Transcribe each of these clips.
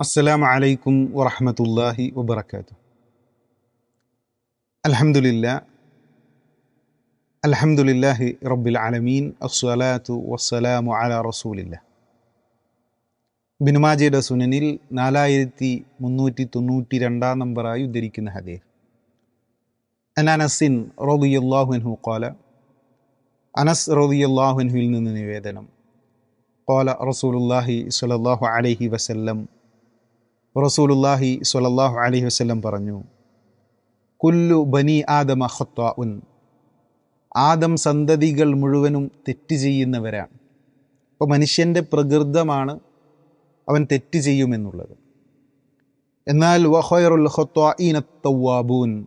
السلام عليكم ورحمة الله وبركاته الحمد لله الحمد لله رب العالمين الصلاة والسلام على رسول الله ബിനുമാജയുടെ സുനനിൽ നാലായിരത്തി മുന്നൂറ്റി തൊണ്ണൂറ്റി രണ്ടാം നമ്പറായി ഉദ്ധരിക്കുന്ന ഹദീർ അനസിൻ റോദിയല്ലാഹുൻഹു കോല അനസ് റോദിയല്ലാഹുൻഹുവിൽ നിന്ന് നിവേദനം കോല റസൂലുല്ലാഹി സ്വലല്ലാഹു അലൈഹി വസല്ലം റസൂലുല്ലാഹി സ്വലല്ലാഹു അലൈഹി വസ്ലം പറഞ്ഞു കുല്ലു ബനി ആദമ ഉൻ ആദം സന്തതികൾ മുഴുവനും തെറ്റ് ചെയ്യുന്നവരാണ്. അപ്പോൾ മനുഷ്യന്റെ പ്രകൃതമാണ് അവൻ തെറ്റ് ചെയ്യുമെന്നുള്ളത്. എന്നാൽ വഹോയറുൽ ഹൊത്വാബൂൻ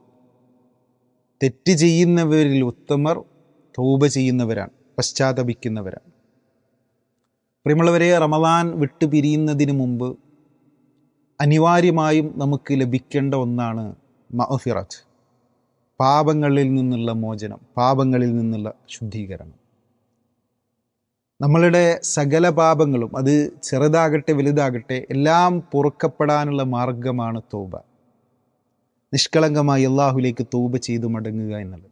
തെറ്റ് ചെയ്യുന്നവരിൽ ഉത്തമർ തൗബ ചെയ്യുന്നവരാണ് പശ്ചാത്തപിക്കുന്നവരാണ്. പ്രിയമുള്ളവരെ റമദാൻ വിട്ടുപിരിയുന്നതിന് മുമ്പ് അനിവാര്യമായും നമുക്ക് ലഭിക്കേണ്ട ഒന്നാണ് മഅഫിറത്ത് പാപങ്ങളിൽ നിന്നുള്ള മോചനം പാപങ്ങളിൽ നിന്നുള്ള ശുദ്ധീകരണം. നമ്മളുടെ സകല പാപങ്ങളും അത് ചെറുതാകട്ടെ വലുതാകട്ടെ എല്ലാം പൊറുക്കപ്പെടാനുള്ള മാർഗമാണ് തോബ. നിഷ്കളങ്കമായി അള്ളാഹുലേക്ക് തോബ ചെയ്തു മടങ്ങുക എന്നുള്ളത്.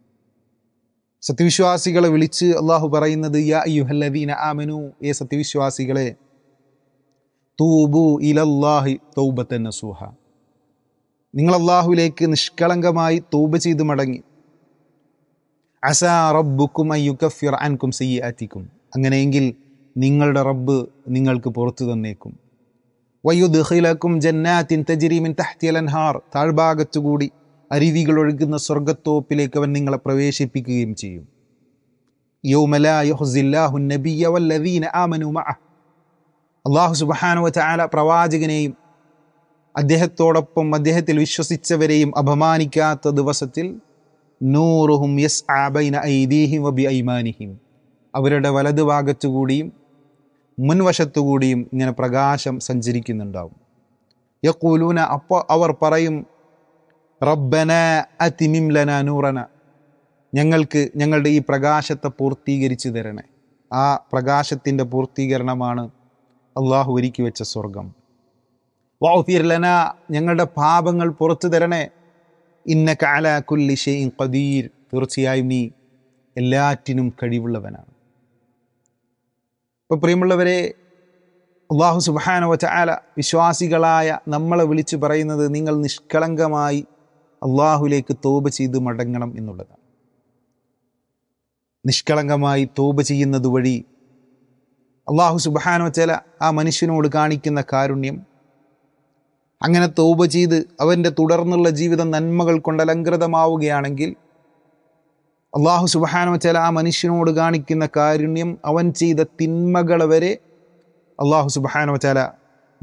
സത്യവിശ്വാസികളെ വിളിച്ച് അള്ളാഹു പറയുന്നത് യാ യുഹല്ലദീന ആമനു. ഏ സത്യവിശ്വാസികളെ തൂബു ഇലല്ലാഹി തൗബത്തൻ നസൂഹ. നിങ്ങൾ അള്ളാഹുലേക്ക് നിഷ്കളങ്കമായി തൗബ ചെയ്ത് മടങ്ങി. അസാ റബ്ബുക്കും അയ്യുക്കഫിർ അൻകും സയ്യാറ്റിക്കും അങ്ങനെയെങ്കിൽ നിങ്ങളുടെ റബ്ബ് നിങ്ങൾക്ക് പുറത്തു തന്നേക്കും. വയ്യുദ്ഖിലക്കും ജന്നാത്തിൻ തജരീമിൻ തഹ്തിയലൻഹാർ താഴ്ഭാഗത്തുകൂടി അരുവികൾ ഒഴുകുന്ന സ്വർഗത്തോപ്പിലേക്ക് അവൻ നിങ്ങളെ പ്രവേശിപ്പിക്കുകയും ചെയ്യും. യൗമലാ യുഹ്സില്ലാഹു നബിയ വല്ലദീന ആമനു മഅഹ്. അള്ളാഹു സുബഹാനുവ ചാല പ്രവാചകനെയും അദ്ദേഹത്തോടൊപ്പം അദ്ദേഹത്തിൽ വിശ്വസിച്ചവരെയും അപമാനിക്കാത്ത ദിവസത്തിൽ നൂറുഹും യസ് ആബൈന ഐദീഹിം വബി ഐമാനിഹിം അവരുടെ വലതുഭാഗത്തുകൂടിയും മുൻവശത്തുകൂടിയും ഇങ്ങനെ പ്രകാശം സഞ്ചരിക്കുന്നുണ്ടാവും. യക്കൂലൂന അപ്പോൾ അവർ പറയും റബ്ബന അതിമിംലന നൂറന. ഞങ്ങൾക്ക് ഞങ്ങളുടെ ഈ പ്രകാശത്തെ പൂർത്തീകരിച്ചു തരണേ. ആ പ്രകാശത്തിന്റെ പൂർത്തീകരണമാണ് അള്ളാഹു ഒരുക്കി വെച്ച സ്വർഗം വൗഫിർലന ഞങ്ങളുടെ പാപങ്ങൾ പുറത്തു തരണേ. ഇന്ന കാല കുല്ലി ഖദീർ. തീർച്ചയായും നീ എല്ലാറ്റിനും കഴിവുള്ളവനാണ്. ഇപ്പോൾ പ്രിയമുള്ളവരെ അള്ളാഹു സുബാന ആല വിശ്വാസികളായ നമ്മളെ വിളിച്ചു പറയുന്നത് നിങ്ങൾ നിഷ്കളങ്കമായി അള്ളാഹുലേക്ക് തോപ ചെയ്ത് മടങ്ങണം എന്നുള്ളതാണ്. നിഷ്കളങ്കമായി തോപ ചെയ്യുന്നത് വഴി അള്ളാഹു സുബാനോ ചില ആ മനുഷ്യനോട് കാണിക്കുന്ന കാരുണ്യം. അങ്ങനെ തോപ ചെയ്ത് അവന്റെ തുടർന്നുള്ള ജീവിതം നന്മകൾ കൊണ്ട് അലങ്കൃതമാവുകയാണെങ്കിൽ അള്ളാഹു സുബാനോ ചില ആ മനുഷ്യനോട് കാണിക്കുന്ന കാരുണ്യം അവൻ ചെയ്ത തിന്മകളെ വരെ അള്ളാഹു സുബാനോ ചില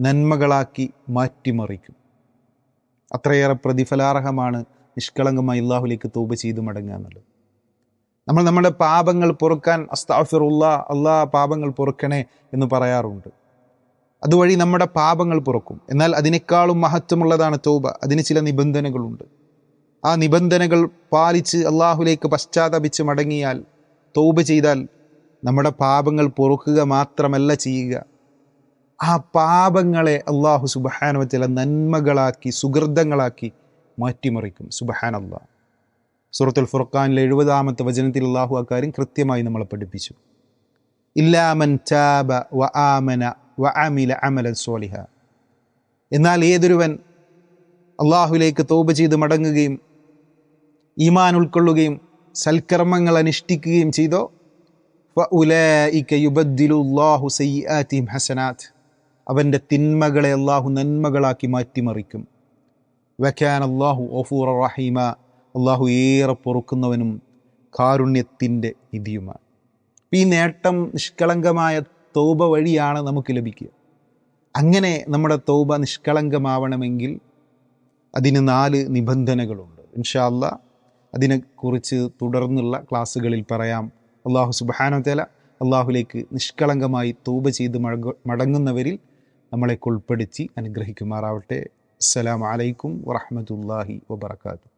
നന്മകളാക്കി മാറ്റിമറിക്കും. അത്രയേറെ പ്രതിഫലാർഹമാണ് നിഷ്കളങ്കമായി അള്ളാഹുലേക്ക് തോപ ചെയ്ത് മടങ്ങുക എന്നുള്ളത്. നമ്മൾ നമ്മുടെ പാപങ്ങൾ പൊറുക്കാൻ അസ്താഫിറുള്ള അള്ളാ പാപങ്ങൾ പൊറുക്കണേ എന്ന് പറയാറുണ്ട്. അതുവഴി നമ്മുടെ പാപങ്ങൾ പൊറുക്കും. എന്നാൽ അതിനേക്കാളും മഹത്വമുള്ളതാണ് തോബ. അതിന് ചില നിബന്ധനകളുണ്ട്. ആ നിബന്ധനകൾ പാലിച്ച് അള്ളാഹുലേക്ക് പശ്ചാത്തപിച്ച് മടങ്ങിയാൽ തോബ ചെയ്താൽ നമ്മുടെ പാപങ്ങൾ പൊറുക്കുക മാത്രമല്ല ചെയ്യുക. ആ പാപങ്ങളെ അള്ളാഹു സുബഹാനവ ചില നന്മകളാക്കി സുഹൃതങ്ങളാക്കി മാറ്റിമറിക്കും. സുബഹാൻ അള്ളാഹ് സൂറത്തുൽ ഫുർഖാനിലെ എഴുപതാമത്തെ വചനത്തിൽ അള്ളാഹു അക്കാര്യം കൃത്യമായി നമ്മളെ പഠിപ്പിച്ചു. ഇല്ലാമൻ ചാബ വ ആമന വ അമില അമല സോലിഹ. എന്നാൽ ഏതൊരുവൻ അള്ളാഹുലേക്ക് തോപ ചെയ്ത് മടങ്ങുകയും ഈമാൻ ഉൾക്കൊള്ളുകയും സൽക്കർമ്മങ്ങൾ അനുഷ്ഠിക്കുകയും ചെയ്തോ? ഹസനാത്ത് അവന്റെ തിന്മകളെ അള്ളാഹു നന്മകളാക്കി മാറ്റിമറിക്കും. വഖാൻ അള്ളാഹു ഓഫൂർ റഹീമ. അള്ളാഹു ഏറെ പൊറുക്കുന്നവനും കാരുണ്യത്തിന്റെ നിധിയുമാണ്. ഈ നേട്ടം നിഷ്കളങ്കമായ തൗബ വഴിയാണ് നമുക്ക് ലഭിക്കുക. അങ്ങനെ നമ്മുടെ തൗബ നിഷ്കളങ്കമാവണമെങ്കിൽ അതിന് നാല് നിബന്ധനകളുണ്ട്. ഇൻഷാല്ല അതിനെക്കുറിച്ച് തുടർന്നുള്ള ക്ലാസ്സുകളിൽ പറയാം. അള്ളാഹു സുബാനോത്തല അള്ളാഹുലേക്ക് നിഷ്കളങ്കമായി തൗബ ചെയ്ത് മടങ്ങുന്നവരിൽ നമ്മളെ ഉൾപ്പെടുത്തി അനുഗ്രഹിക്കുമാറാവട്ടെ. അസ്സലാമലൈക്കും വറഹമത്തല്ലാഹി വബർക്കാത്തു